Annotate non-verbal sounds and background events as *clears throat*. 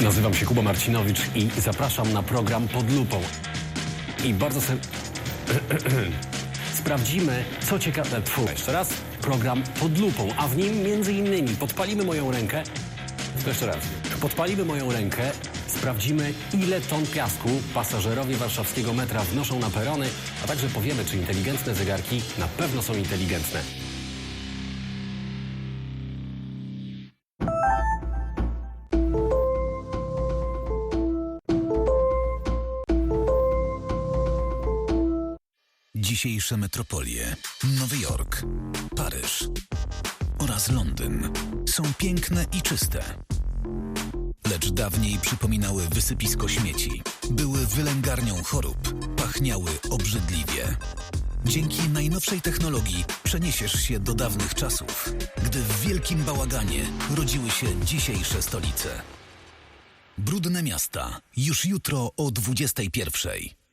Nazywam się Kuba Marcinowicz i zapraszam na program Pod Lupą. I bardzo se... *clears throat* Sprawdzimy, co ciekawe... Tfu, jeszcze raz. Program Pod Lupą, a w nim między innymi podpalimy moją rękę... Jeszcze raz. Podpalimy moją rękę, sprawdzimy, ile ton piasku pasażerowie warszawskiego metra wnoszą na perony, a także powiemy, czy inteligentne zegarki na pewno są inteligentne. Dzisiejsze metropolie Nowy Jork, Paryż oraz Londyn są piękne i czyste. Lecz dawniej przypominały wysypisko śmieci. Były wylęgarnią chorób, pachniały obrzydliwie. Dzięki najnowszej technologii przeniesiesz się do dawnych czasów, gdy w wielkim bałaganie rodziły się dzisiejsze stolice. Brudne miasta już jutro o 21.